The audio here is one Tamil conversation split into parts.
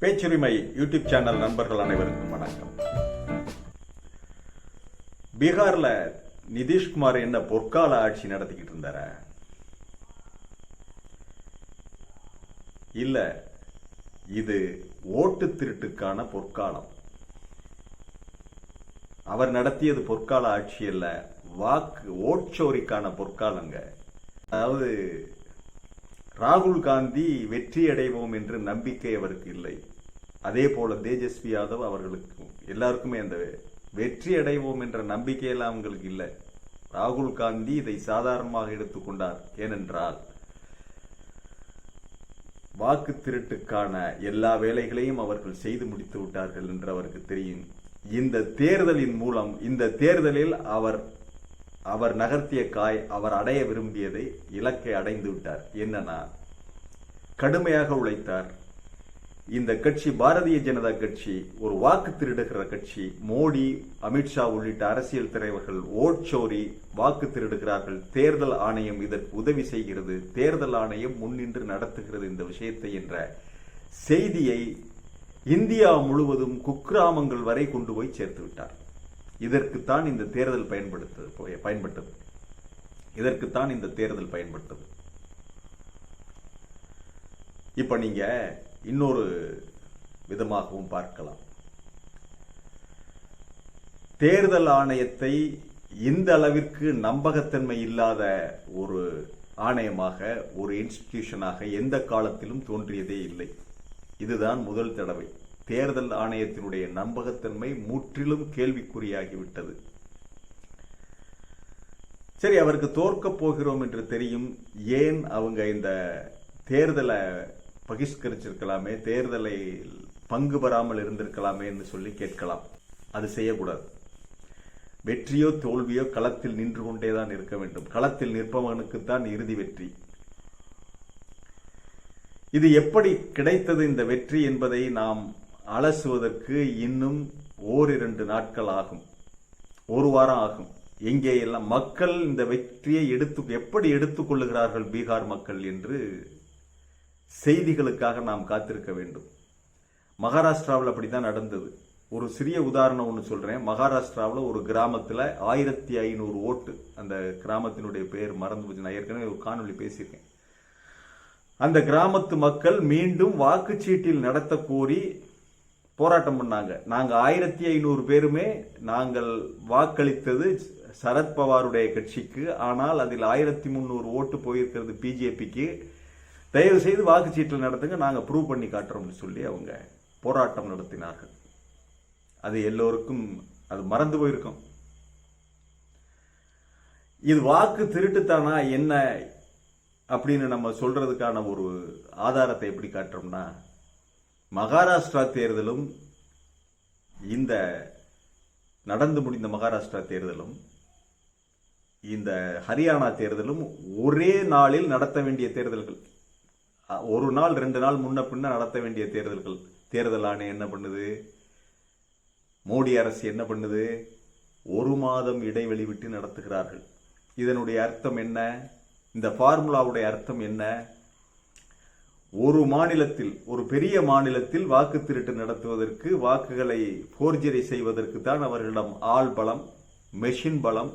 பேச்சுரிமை யூடியூப் சேனல் நண்பர்கள் அனைவருக்கும் வணக்கம். பீகார்ல நிதிஷ்குமார் என்ன பொற்கால ஆட்சி நடத்திக்கிட்டு இருந்தார? இல்ல இது ஓட்டு திருட்டுக்கான பொற்காலம். அவர் நடத்தியது பொற்கால ஆட்சி அல்ல வாக்கு ஓட்சோரிக்கான பொற்காலங்க. அதாவது ராகுல் காந்தி வெற்றி அடைவோம் என்று நம்பிக்கை அவருக்கு இல்லை. அதே போல தேஜஸ்வி யாதவ் அவர்களுக்கு எல்லாருக்குமே அந்த வெற்றி அடைவோம் என்ற நம்பிக்கையெல்லாம் அவங்களுக்கு இல்லை. ராகுல் காந்தி இதை சாதாரணமாக எடுத்துக்கொண்டார் ஏனென்றால் வாக்கு திருட்டுக்கான எல்லா வேலைகளையும் அவர்கள் செய்து முடித்து விட்டார்கள் என்று அவருக்கு தெரியும். இந்த தேர்தலின் மூலம் இந்த தேர்தலில் அவர் அவர் நகர்த்திய காய் அவர் அடைய விரும்பியதை இலக்கை அடைந்து விட்டார். என்னன்னா கடுமையாக உழைத்தார். இந்த கட்சி பாரதிய ஜனதா கட்சி ஒரு வாக்கு திருடுகிற கட்சி மோடி அமித்ஷா உள்ளிட்ட அரசியல் தலைவர்கள் ஓட்சோரி வாக்கு திருடுகிறார்கள். தேர்தல் ஆணையம் இதற்கு உதவி செய்கிறது. தேர்தல் ஆணையம் முன்னின்று நடத்துகிறது இந்த விஷயத்தை என்ற செய்தியை இந்தியா முழுவதும் குக்கிராமங்கள் வரை கொண்டு போய் சேர்த்து விட்டார். இதற்குத்தான் இந்த தேர்தல் பயன்படுத்தது பயன்பட்டது. இதற்குத்தான் இந்த தேர்தல் பயன்பட்டது. இப்ப நீங்க இன்னொரு விதமாகவும் பார்க்கலாம். தேர்தல் ஆணையத்தை இந்த அளவிற்கு நம்பகத்தன்மை இல்லாத ஒரு ஆணையமாக ஒரு இன்ஸ்டிடியூஷனாக எந்த காலத்திலும் தோன்றியதே இல்லை. இதுதான் முதல் தடவை. தேர்தல் ஆணையத்தினுடைய நம்பகத்தன்மை முற்றிலும் கேள்விக்குறியாகிவிட்டது. சரி அவருக்கு தோற்கப் போகிறோம் என்று தெரியும். ஏன் அவங்க இந்த தேர்தலை பகிஷ்கரிச்சிருக்கலாமே தேர்தலை பங்கு பெறாமல் இருந்திருக்கலாமே என்று சொல்லி கேட்கலாம். அது செய்யக்கூடாது. வெற்றியோ தோல்வியோ களத்தில் நின்று கொண்டேதான் இருக்க வேண்டும். களத்தில் நிற்பவனுக்குத்தான் இறுதி வெற்றி. இது எப்படி கிடைத்தது இந்த வெற்றி என்பதை நாம் அலசுவதற்கு இன்னும் ஓரிரண்டு நாட்கள் ஆகும். ஒரு வாரம் ஆகும். எங்கே எல்லாம் மக்கள் இந்த வெற்றியை எடுத்து எப்படி எடுத்துக்கொள்ளுகிறார்கள் பீகார் மக்கள் என்று செய்திகளுக்காக நாம் காத்திருக்க வேண்டும். மகாராஷ்டிராவில் அப்படித்தான் நடந்தது. ஒரு சிறிய உதாரணம் ஒன்று சொல்கிறேன் மகாராஷ்டிராவில் ஒரு கிராமத்தில் ஆயிரத்தி ஐநூறு ஓட்டு அந்த கிராமத்தினுடைய பெயர் மறந்து போச்சு. நான் ஏற்கனவே ஒரு காணொலி பேசியிருக்கேன். அந்த கிராமத்து மக்கள் மீண்டும் வாக்குச்சீட்டில் நடத்த கோரி போராட்டம் பண்ணாங்க. நாங்கள் ஆயிரத்தி ஐநூறு பேருமே நாங்கள் வாக்களித்தது சரத்பவாருடைய கட்சிக்கு. ஆனால் அதில் ஆயிரத்தி முந்நூறு ஓட்டு போயிருக்கிறது பிஜேபிக்கு. தயவு செய்து வாக்குச்சீட்டில் நடத்துங்க நாங்கள் ப்ரூவ் பண்ணி காட்டுறோம்னு சொல்லி அவங்க போராட்டம் நடத்தினார்கள். அது எல்லோருக்கும் அது மறந்து போயிருக்கும். இது வாக்கு திருட்டுத்தானா என்ன அப்படின்னு நம்ம சொல்றதுக்கான ஒரு ஆதாரத்தை எப்படி காட்டுறோம்னா மகாராஷ்டிரா தேர்தலும் இந்த நடந்து முடிந்த மகாராஷ்டிரா தேர்தலும் இந்த ஹரியானா தேர்தலும் ஒரே நாளில் நடத்த வேண்டிய தேர்தல்கள். ஒரு நாள் ரெண்டு நாள் முன்ன பின்ன நடத்த வேண்டிய தேர்தல்கள். தேர்தல் ஆணையம் என்ன பண்ணுது? மோடி அரசு என்ன பண்ணுது? ஒரு மாதம் இடைவெளி விட்டு நடத்துகிறார்கள். இதனுடைய அர்த்தம் என்ன? இந்த ஃபார்முலாவுடைய அர்த்தம் என்ன? ஒரு மாநிலத்தில் ஒரு பெரிய மாநிலத்தில் வாக்கு திருட்டு நடத்துவதற்கு வாக்குகளை போர்ஜரி செய்வதற்கு தான் அவர்களிடம் ஆள் பலம் மெஷின் பலம்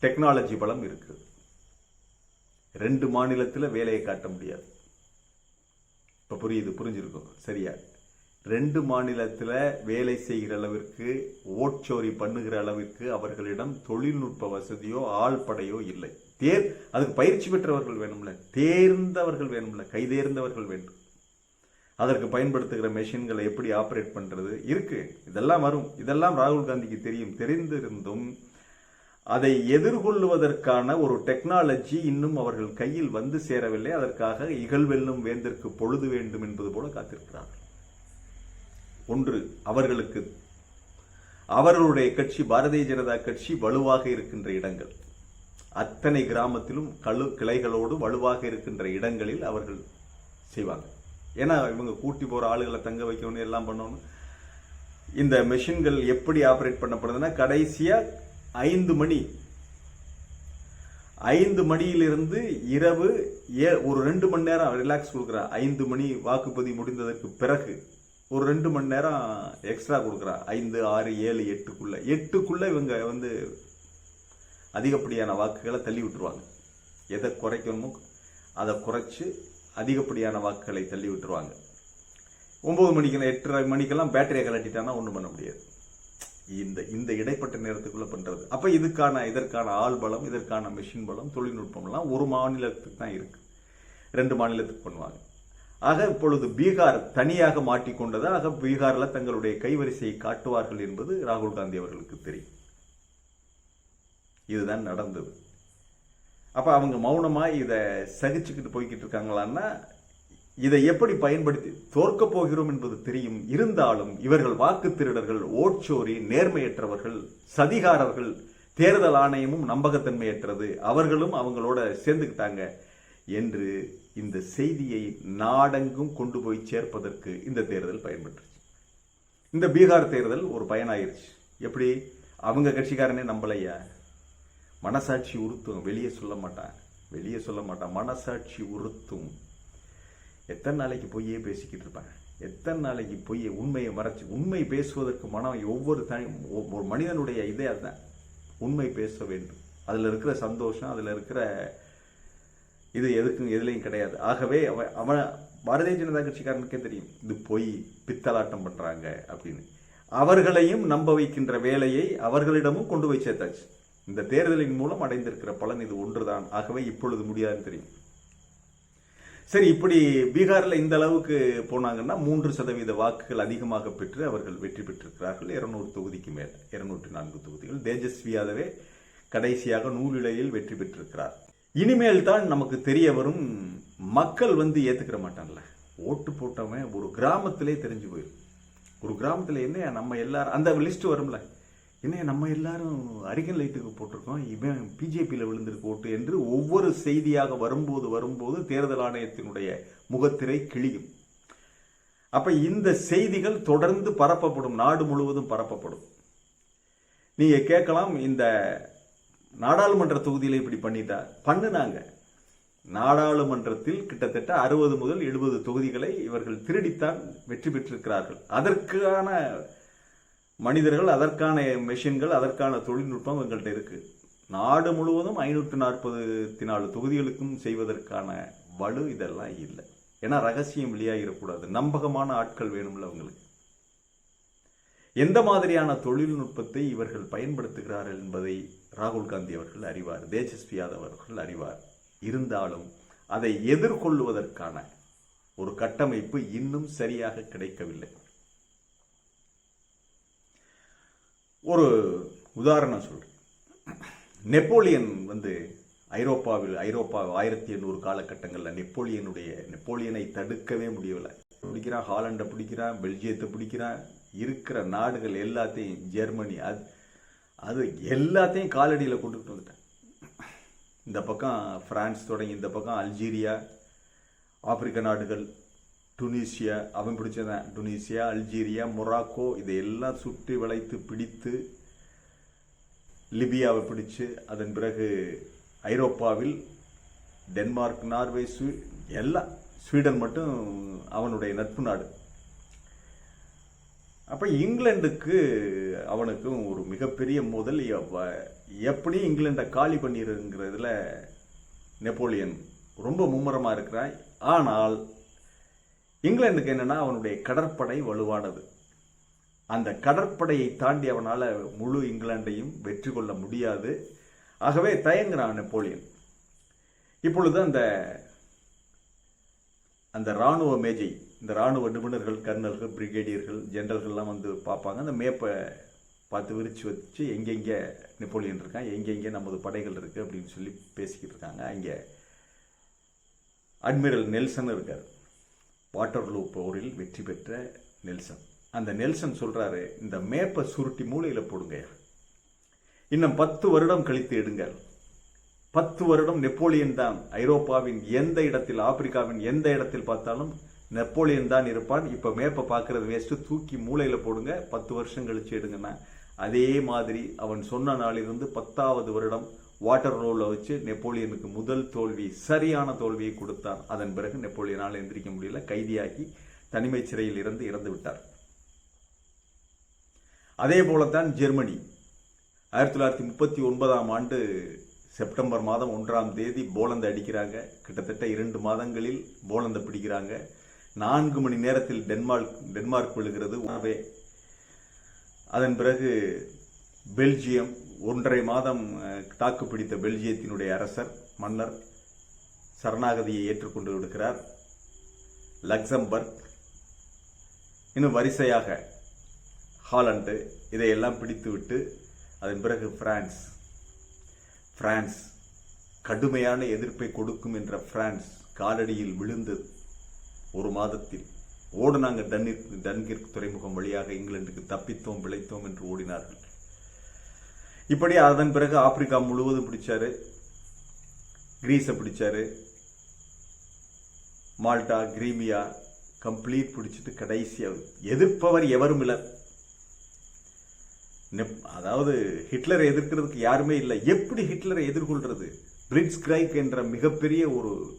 டெக்னாலஜி பலம் இருக்குது. ரெண்டு மாநிலத்தில் வேலையை காட்ட முடியாது. இப்போ புரியுது புரிஞ்சிருக்கும். சரியா? ரெண்டு மாநிலத்தில் வேலை செய்கிற அளவிற்கு ஓட்சோரி பண்ணுகிற அளவிற்கு அவர்களிடம் தொழில்நுட்ப வசதியோ ஆள் படையோ இல்லை. தேர் அதுக்கு பயிற்சி பெற்றவர்கள் வேணும்ல. தேர்ந்தவர்கள் வேணும்ல. கைதேர்ந்தவர்கள் வேண்டும். அதற்கு பயன்படுத்துகிற மெஷின்களை எப்படி ஆப்ரேட் பண்ணுறது இருக்கு. இதெல்லாம் வரும். இதெல்லாம் ராகுல் காந்திக்கு தெரியும். தெரிந்திருந்தும் அதை எதிர்கொள்வதற்கான ஒரு டெக்னாலஜி இன்னும் அவர்கள் கையில் வந்து சேரவில்லை. அதற்காக இகழ்வெல்லும் வேந்திற்கு பொழுது வேண்டும் என்பது போல காத்திருக்கிறார்கள். ஒன்று அவர்களுக்கு. அவர்களுடைய கட்சி பாரதிய ஜனதா கட்சி வலுவாக இருக்கின்ற இடங்கள். அத்தனை கிராமத்திலும் கழு கிளைகளோடு வலுவாக இருக்கின்ற இடங்களில் அவர்கள் செய்வாங்க. ஏன்னா இவங்க கூட்டி போகிற ஆளுகளை தங்க வைக்கணும் எல்லாம் பண்ணணும். இந்த மெஷின்கள் எப்படி ஆப்ரேட் பண்ணப்படுதுன்னா கடைசியாக ஐந்து மணி. ஐந்து மணியிலிருந்து இரவு ஏ ஒரு ரெண்டு மணி நேரம் ரிலாக்ஸ் கொடுக்குறான் ஐந்து மணி வாக்குப்பதிவு முடிந்ததற்கு பிறகு. ஒரு ரெண்டு மணி நேரம் எக்ஸ்ட்ரா கொடுக்குறா. ஐந்து ஆறு ஏழு எட்டுக்குள்ள. எட்டுக்குள்ள இவங்க வந்து அதிகப்படியான வாக்குகளை தள்ளி விட்டுருவாங்க. எதை குறைக்கணுமோ அதை குறைச்சு அதிகப்படியான வாக்குகளை தள்ளி விட்டுருவாங்க. ஒம்பது மணிக்கெல்லாம் எட்டரை மணிக்கெல்லாம் பேட்டரியை கலட்டிட்டானா ஒன்றும் பண்ண முடியாது. இந்த இந்த இடைப்பட்ட நேரத்துக்குள்ள பண்றது. அப்ப இதுக்கான இதற்கான ஆள் பலம் இதற்கான மிஷின் பலம் தொழில்நுட்பம்லாம் ஒரு மாநிலத்துக்கு தான் இருக்கு. ரெண்டு மாநிலத்துக்கு பண்ணுவாங்க. ஆக இப்பொழுது பீகார் தனியாக மாட்டிக்கொண்டது. ஆக பீகாரில் தங்களுடைய கைவரிசையை காட்டுவார்கள் என்பது ராகுல் காந்தி அவர்களுக்கு தெரியும். இதுதான் நடந்தது. அப்போ அவங்க மௌனமாக இதை சகிச்சுக்கிட்டு போய்கிட்டு இருக்காங்களான்னா இதை எப்படி பயன்படுத்தி தோற்க போகிறோம் என்பது தெரியும். இருந்தாலும் இவர்கள் வாக்கு திருடர்கள் ஓட்சோரி நேர்மையற்றவர்கள் சதிகாரர்கள் தேர்தல் ஆணையமும் நம்பகத்தன்மையற்றது. அவர்களும் அவங்களோட சேர்ந்துக்கிட்டாங்க என்று இந்த செய்தியை நாடெங்கும் கொண்டு போய் சேர்ப்பதற்கு இந்த தேர்தல் பயன்பட்டுருச்சு. இந்த பீகார் தேர்தல் ஒரு பயனாயிருச்சு. எப்படி? அவங்க கட்சிக்காரனே நம்பலையா? மனசாட்சி உறுத்தும். வெளியே சொல்ல மாட்டான். வெளியே சொல்ல மாட்டான். மனசாட்சி உறுத்தும். எத்தனை நாளைக்கு பொய்யே பேசிக்கிட்டு இருப்பேன் எத்தனை நாளைக்கு பொய்யை உண்மையை மறைச்சி உண்மை பேசுவதற்கு மனம் ஒவ்வொரு தனி ஒரு மனிதனுடைய இதே அதுதான். உண்மை பேச வேண்டும். அதில் இருக்கிற சந்தோஷம் அதில் இருக்கிற இது எதுக்கும் எதுலையும் கிடையாது. ஆகவே அவன் அவன் பாரதிய ஜனதா கட்சிக்காரனுக்கே தெரியும்? இது பொய் பித்தலாட்டம் பண்ணுறாங்க அப்படின்னு. அவர்களையும் நம்ப வைக்கின்ற வேலையை அவர்களிடமும் கொண்டு போய் சேர்த்தாச்சு. இந்த தேர்தலின் மூலம் அடைந்திருக்கிற பலன் இது ஒன்றுதான். ஆகவே இப்பொழுது முடியாதுன்னு தெரியும். சரி இப்படி பீகாரில் இந்த அளவுக்கு போனாங்கன்னா மூன்று சதவீத வாக்குகள் அதிகமாக பெற்று அவர்கள் வெற்றி பெற்றிருக்கிறார்கள். இருநூறு தொகுதிக்கு மேல் இருநூற்றி நான்கு தொகுதிகள். தேஜஸ்வி யாதவே கடைசியாக நூலிழையில் வெற்றி பெற்றிருக்கிறார். இனிமேல் தான் நமக்கு தெரிய வரும் மக்கள் வந்து ஏத்துக்கிற மாட்டான்ல. ஓட்டு போட்டவன் ஒரு கிராமத்திலே தெரிஞ்சு போயிடும் ஒரு கிராமத்தில் என்ன நம்ம எல்லாரும் அந்த லிஸ்ட் வரும்ல. என்ன நம்ம எல்லாரும் அரிகன் லைட்டுக்கு போட்டிருக்கோம் இவன் பிஜேபியில் விழுந்திருக்கு ஓட்டு என்று ஒவ்வொரு செய்தியாக வரும்போது வரும்போது தேர்தல் ஆணையத்தினுடைய முகத்திரை கிழியும். அப்ப இந்த செய்திகள் தொடர்ந்து பரப்பப்படும் நாடு முழுவதும் பரப்பப்படும். நீங்க கேட்கலாம் இந்த நாடாளுமன்ற தொகுதியில் இப்படி பண்ணிட்டா பண்ணுனாங்க. நாடாளுமன்றத்தில் கிட்டத்தட்ட அறுபது முதல் எழுபது தொகுதிகளை இவர்கள் திருடித்தான் வெற்றி பெற்றிருக்கிறார்கள். அதற்கான மனிதர்கள் அதற்கான மெஷின்கள் அதற்கான தொழில்நுட்பம் எங்கள்கிட்ட இருக்கு. நாடு முழுவதும் ஐநூற்று நாற்பத்தி நாலு தொகுதிகளுக்கும் செய்வதற்கான வலு இதெல்லாம் இல்லை. ஏன்னா ரகசியம் வெளியாகிடக்கூடாது. நம்பகமான ஆட்கள் வேணும்ல அவங்களுக்கு. எந்த மாதிரியான தொழில்நுட்பத்தை இவர்கள் பயன்படுத்துகிறார்கள் என்பதை ராகுல் காந்தி அவர்கள் அறிவார் தேஜஸ்வி யாதவ் அவர்கள் அறிவார். இருந்தாலும் அதை எதிர்கொள்வதற்கான ஒரு கட்டமைப்பு இன்னும் சரியாக கிடைக்கவில்லை. ஒரு உதாரணம் சொல்றேன். நெப்போலியன் வந்து ஐரோப்பாவில் ஐரோப்பா ஆயிரத்தி எண்ணூறு காலகட்டங்களில் நெப்போலியனுடைய நெப்போலியனை தடுக்கவே முடியவில்லை. பிடிக்கிறான் ஹாலண்டை பிடிக்கிறான் பெல்ஜியத்தை பிடிக்கிறான் இருக்கிற நாடுகள் எல்லாத்தையும் ஜெர்மனி அது அது எல்லாத்தையும் காலடியில் கொண்டுகிட்டு வந்துட்டேன். இந்த பக்கம் பிரான்ஸ் தொடங்கி இந்த பக்கம் அல்ஜீரியா ஆப்பிரிக்க நாடுகள் டுனீசியா அவன் பிடிச்சதான் டுனீசியா அல்ஜீரியா மொராக்கோ இதையெல்லாம் சுற்றி வளைத்து பிடித்து லிபியாவை பிடிச்சு அதன் பிறகு ஐரோப்பாவில் டென்மார்க் நார்வே ஸ்வீ எல்லாம் ஸ்வீடன் மட்டும் அவனுடைய நட்பு நாடு. அப்போ இங்கிலாந்துக்கு அவனுக்கும் ஒரு மிகப்பெரிய மோதல். எப்படி இங்கிலாண்டை காலி பண்ணிருங்கிறதுல நெப்போலியன் ரொம்ப மும்முரமாக இருக்கிறாய். ஆனால் இங்கிலாந்துக்கு என்னென்னா அவனுடைய கடற்படை வலுவானது. அந்த கடற்படையை தாண்டி அவனால் முழு இங்கிலாண்டையும் வெற்றி கொள்ள முடியாது. ஆகவே தயங்குறான் நெப்போலியன். இப்பொழுது அந்த அந்த ராணுவ மேஜை இந்த ராணுவ நிபுணர்கள் கர்னல்கள் பிரிகேடியர்கள் ஜென்ரல்கள்லாம் வந்து பார்ப்பாங்க. அந்த மேப்பை பார்த்து விரித்து வச்சு எங்கெங்கே நெப்போலியன் இருக்கான் எங்கெங்கே நமது படைகள் இருக்குது அப்படின்னு சொல்லி பேசிக்கிட்டு இருக்காங்க. அங்கே அட்மிரல் நெல்சன் இருக்கார். வாட்டர்லூ போரில் வெற்றி பெற்ற நெல்சன். அந்த நெல்சன் சொல்கிறாரு இந்த மேப்பை சுருட்டி மூளையில் போடுங்க இன்னும் பத்து வருடம் கழித்து எடுங்கள். பத்து வருடம் நெப்போலியன் தான். ஐரோப்பாவின் எந்த இடத்தில் ஆப்பிரிக்காவின் எந்த இடத்தில் பார்த்தாலும் நெப்போலியன் தான் இருப்பான். இப்ப மேப்பை பார்க்கறது வேஸ்ட் தூக்கி மூலையில போடுங்க பத்து வருஷம் கழிச்சு எடுங்கன்னா. அதே மாதிரி அவன் சொன்ன நாளிலிருந்து பத்தாவது வருடம் வாட்டர் ரோல வச்சு நெப்போலியனுக்கு முதல் தோல்வி சரியான தோல்வியை கொடுத்தான். அதன் பிறகு நெப்போலியனால் எந்திரிக்க முடியல கைதியாக்கி தனிமை சிறையில் இருந்து இறந்து விட்டார். அதே போலத்தான் ஜெர்மனி. ஆயிரத்தி தொள்ளாயிரத்தி முப்பத்தி ஒன்பதாம் ஆண்டு செப்டம்பர் மாதம் ஒன்றாம் தேதி போலந்தை அடிக்கிறாங்க. கிட்டத்தட்ட இரண்டு மாதங்களில் போலந்தை பிடிக்கிறாங்க. நான்கு மணி நேரத்தில் டென்மார்க் டென்மார்க் விழுகிறது. உணவே. அதன் பிறகு பெல்ஜியம் ஒன்றரை மாதம் தாக்கு பிடித்த பெல்ஜியத்தினுடைய அரசர் மன்னர் சரணாகதியை ஏற்றுக்கொண்டு விடுகிறார். லக்சம்பர்க் இன்னும் வரிசையாக ஹாலண்டு இதையெல்லாம் பிடித்துவிட்டு அதன் பிறகு பிரான்ஸ். பிரான்ஸ் கடுமையான எதிர்ப்பை கொடுக்கும் என்ற பிரான்ஸ் காலடியில் விழுந்து ஒரு மாதத்தில் ஓடுனாங்க டன்னிர் டன்கிற்கு துறைமுகம் வழியாக இங்கிலாந்துக்கு தப்பித்தோம் பிழைத்தோம் என்று ஓடினார்கள். இப்படி அதன் பிறகு ஆப்பிரிக்கா முழுவதும் பிடிச்சாரு. கிரீஸை பிடிச்சாரு. மால்டா கிரீமியா கம்ப்ளீட் பிடிச்சிட்டு கடைசியாக எதிர்ப்பவர் எவரும் இல்லை. நெப்- அதாவது ஹிட்லரை எதிர்க்கிறதுக்கு யாருமே இல்லை. எப்படி ஹிட்லரை எதிர்கொள்றது? பிரிட்ஸ் கிரைக் என்ற மிகப்பெரிய ஒரு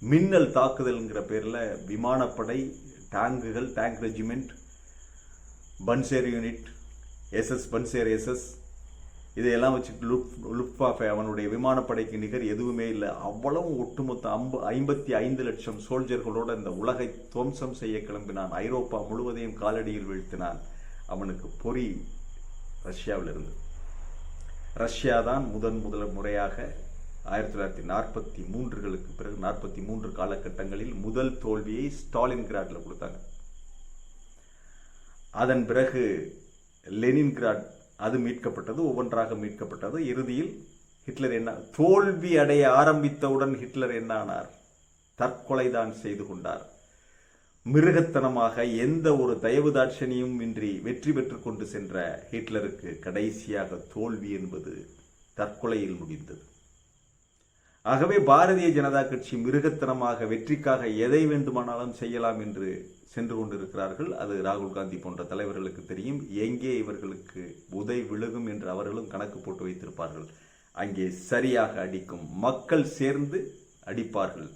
மின்னல் தாக்குதல்ங்கிற பேரில் விமானப்படை டேங்குகள் tank regiment panzer unit SS panzer SS இதையெல்லாம் வச்சுட்டு லுப் லுப்வாஃபே அவனுடைய விமானப்படைக்கு நிகர் எதுவுமே இல்லை. அவ்வளவு ஒட்டுமொத்த அம்ப ஐம்பத்தி ஐந்து லட்சம் சோல்ஜர்களோடு இந்த உலகை துவம்சம் செய்ய கிளம்பினான். ஐரோப்பா முழுவதையும் காலடியில் வீழ்த்தினான். அவனுக்கு பொறி ரஷ்யாவில் இருந்து. ரஷ்யா தான் முதன் முதல் முறையாக ஆயிரத்தி தொள்ளாயிரத்தி நாற்பத்தி மூன்றுகளுக்கு பிறகு நாற்பத்தி மூன்று காலகட்டங்களில் முதல் தோல்வியை ஸ்டாலின் கிராட்டில் கொடுத்தாங்க. அதன் பிறகு லெனின்கிராட் அது மீட்கப்பட்டது ஒவ்வொன்றாக மீட்கப்பட்டது. இறுதியில் ஹிட்லர் என்ன தோல்வி அடைய ஆரம்பித்தவுடன் ஹிட்லர் என்ன ஆனார்? தற்கொலைதான் செய்து கொண்டார். மிருகத்தனமாக எந்த ஒரு தயவு தாட்சணியும் இன்றி வெற்றி பெற்று கொண்டு சென்ற ஹிட்லருக்கு கடைசியாக தோல்வி என்பது தற்கொலையில் முடிந்தது. ஆகவே பாரதிய ஜனதா கட்சி மிருகத்தனமாக வெற்றிக்காக எதை வேண்டுமானாலும் செய்யலாம் என்று சென்று கொண்டிருக்கிறார்கள். அது ராகுல் காந்தி போன்ற தலைவர்களுக்கு தெரியும். எங்கே இவர்களுக்கு உதை விழுகும் என்று அவர்களும் கணக்கு போட்டு வைத்திருப்பார்கள். அங்கே சரியாக அடிக்கும் மக்கள் சேர்ந்து அடிப்பார்கள்.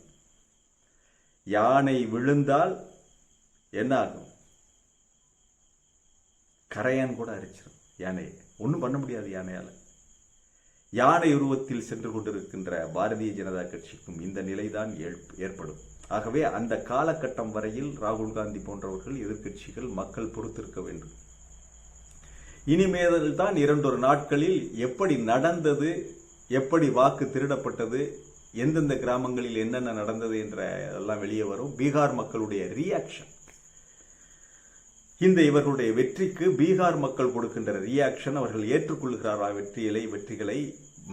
யானை விழுந்தால் என்ன ஆகும் கரையான் கூட அரிச்சிடும் யானையை. ஒன்றும் பண்ண முடியாது யானையால். யானை உருவத்தில் சென்று கொண்டிருக்கின்ற பாரதிய ஜனதா கட்சிக்கும் இந்த நிலைதான் ஏற்படும். ஆகவே அந்த காலகட்டம் வரையில் ராகுல் காந்தி போன்றவர்கள் எதிர்க்கட்சிகள் மக்கள் பொறுத்திருக்க வேண்டும். இனிமேதல் தான் இரண்டொரு நாட்களில் எப்படி நடந்தது எப்படி வாக்கு திருடப்பட்டது எந்தெந்த கிராமங்களில் என்னென்ன நடந்தது என்ற எல்லாம் வெளியே வரும். பீகார் மக்களுடைய ரியாக்ஷன் இந்த இவர்களுடைய வெற்றிக்கு பீகார் மக்கள் கொடுக்கின்ற ரியாக்ஷன் அவர்கள் ஏற்றுக்கொள்கிறாரா? வெற்றிகளை வெற்றிகளை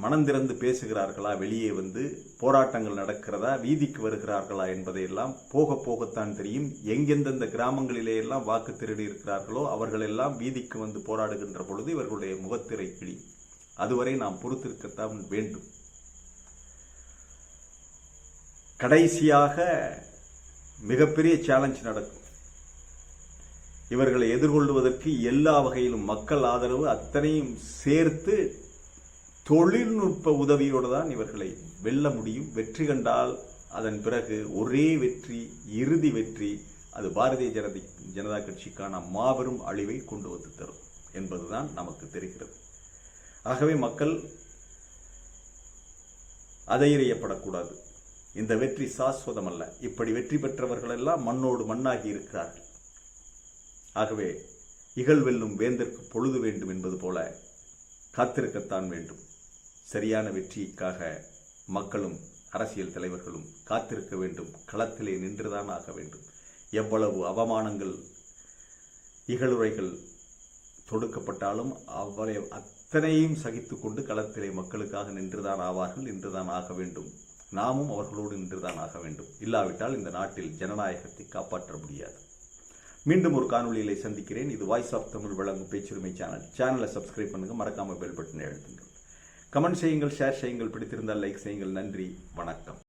மனந்திறந்து பேசுகிறார்களா? வெளியே வந்து போராட்டங்கள் நடக்கிறதா? வீதிக்கு வருகிறார்களா என்பதையெல்லாம் போக போகத்தான் தெரியும். எங்கெந்தெந்த கிராமங்களிலே எல்லாம் வாக்கு திருடி இருக்கிறார்களோ அவர்கள் எல்லாம் வீதிக்கு வந்து போராடுகின்ற பொழுது இவர்களுடைய முகத்திரை கிளி. அதுவரை நாம் பொறுத்திருக்கத்தான் வேண்டும். கடைசியாக மிகப்பெரிய சேலஞ்ச் நடக்கும். இவர்களை எதிர்கொள்வதற்கு எல்லா வகையிலும் மக்கள் ஆதரவு அத்தனையும் சேர்த்து தொழில்நுட்ப உதவியோடு தான் இவர்களை வெல்ல முடியும். வெற்றி கண்டால் அதன் பிறகு ஒரே வெற்றி இறுதி வெற்றி அது பாரதிய ஜனதி ஜனதா கட்சிக்கான மாபெரும் அழிவை கொண்டு வந்து தரும் என்பதுதான் நமக்கு தெரிகிறது. ஆகவே மக்கள் அதையறியப்படக்கூடாது இந்த வெற்றி சாஸ்வதம் அல்ல இப்படி வெற்றி பெற்றவர்கள் எல்லாம் மண்ணோடு மண்ணாகி இருக்கிறார்கள். ஆகவே இகழ் வெல்லும் வேந்தற்கு பொழுது வேண்டும் என்பது போல காத்திருக்கத்தான் வேண்டும். சரியான வெற்றிக்காக மக்களும் அரசியல் தலைவர்களும் காத்திருக்க வேண்டும். களத்திலே நின்றுதான் ஆக வேண்டும். எவ்வளவு அவமானங்கள் இகழுரைகள் தொடுக்கப்பட்டாலும் அவ்வளை அத்தனையும் சகித்து கொண்டு களத்திலே மக்களுக்காக நின்றுதான் ஆவார்கள் நின்றுதான் ஆக வேண்டும். நாமும் அவர்களோடு நின்றுதான் ஆக வேண்டும். இல்லாவிட்டால் இந்த நாட்டில் ஜனநாயகத்தை காப்பாற்ற முடியாது. மீண்டும் ஒரு காணொளியிலே சந்திக்கிறேன். இது வாய்ஸ் ஆஃப் தமிழ் வழங்கும் பேச்சுரிமை சேனல் சேனலை சப்ஸ்கிரைப் பண்ணுங்க. மறக்காம பெல் பட்டனை அழுத்துங்கள் கமெண்ட் செய்யுங்கள் ஷேர் செய்யுங்கள். பிடித்திருந்தால் லைக் செய்யுங்கள். நன்றி. வணக்கம்.